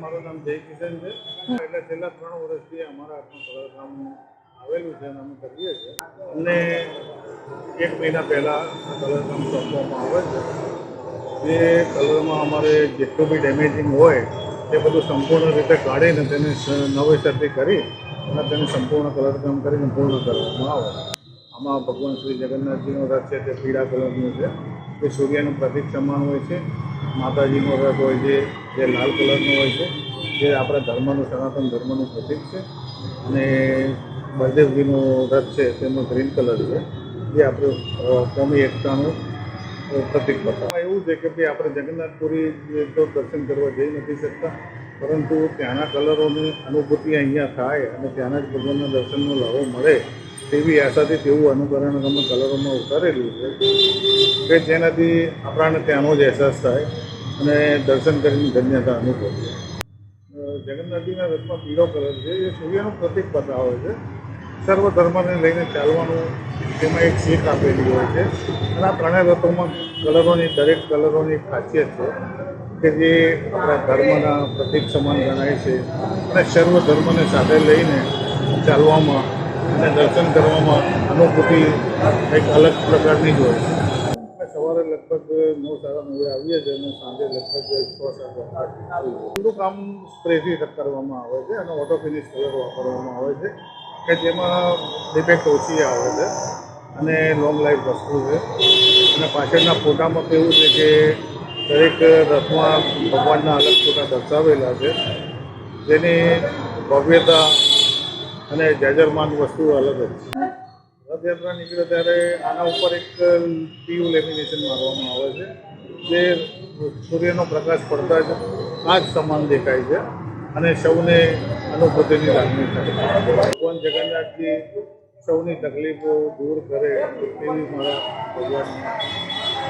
મારું નામ જય કિશન છે. એટલે છેલ્લા ત્રણ વર્ષથી અમારા હાથમાં કામ આવેલું છે અમે કરીએ છીએ. અમને એક મહિના પહેલાં આ કલર કામ સોંપવામાં આવે છે. જે કલરમાં અમારે જેટલું બી ડેમેજિંગ હોય, તે બધું સંપૂર્ણ રીતે કાઢીને તેને નવેસરથી કરી અને તેને સંપૂર્ણ કલર કામ કરીને પૂર્ણ કરવામાં આવે. આમાં ભગવાન શ્રી જગન્નાથજીનો રથ છે, તે પીળા કલરનું છે. તે સૂર્યનું પ્રતિક સમાન હોય છે. માતાજીનો રથ હોય છે, જે લાલ કલરનો હોય છે, જે આપણા ધર્મનું, સનાતન ધર્મનું પ્રતિક છે. અને બળદેવજીનો રથ છે તેનો ગ્રીન કલર છે, જે આપણું કોમી એકતાનું પ્રતિક બતાવે. એવું છે કે ભાઈ આપણે જગન્નાથપુરી તો દર્શન કરવા જઈ નથી શકતા, પરંતુ ત્યાંના કલરોની અનુભૂતિ અહીંયા થાય અને ત્યાંના જ ભગવાનના દર્શનનો લાભો મળે તેવી આશાથી તેવું અનુકરણ અમે કલરોમાં ઉતારેલું છે. કે જેનાથી આપણાને ત્યાંનો જ અહેસાસ થાય. અને દર્શન કરીને ધન્યતા અનુભવી જગન્નાથજીના રથમાં પીળો કલર છે, એ સૂર્યનું પ્રતિક બતાવે છે. સર્વ ધર્મને લઈને ચાલવાનું તેમાં એક શીખ આપેલી હોય છે. અને આ ત્રણેય રથોમાં કલરોની, દરેક કલરોની ખાસિયત છે કે જે આપણા ધર્મના પ્રતિક સમાન ગણાય છે. અને સર્વ ધર્મને સાથે લઈને ચાલવામાં અને દર્શન કરવામાં અનુભૂતિ એક અલગ પ્રકારની જ હોય છે. લગભગ નવ સાડા નવે આવીએ છીએ અને સાંજે લગભગ છ સાત આઠ કામ સ્પ્રેથી કરવામાં આવે છે અને ઓટો ફિનિશ કલર વાપરવામાં આવે છે કે જેમાં ડિફેક્ટ ઓછી આવે છે અને લોંગ લાઈફ વસ્તુ છે. અને પાછળના ફોટામાં કેવું છે કે દરેક રથમાં ભગવાનના અલગ ફોટા દર્શાવેલા છે. જેની ભવ્યતા અને જાજરમાન વસ્તુ અલગ જ છે. રથયાત્રા નીકળે ત્યારે આના ઉપર એક પીયુ લેમિનેશન મારવામાં આવે છે, જે સૂર્યનો પ્રકાશ પડતા જ આગ સમાન દેખાય છે અને સૌને અનુભૂતિની લાગણી થાય ભગવાન જગન્નાથજી સૌની તકલીફો દૂર કરે એવી મારા ભગવાનની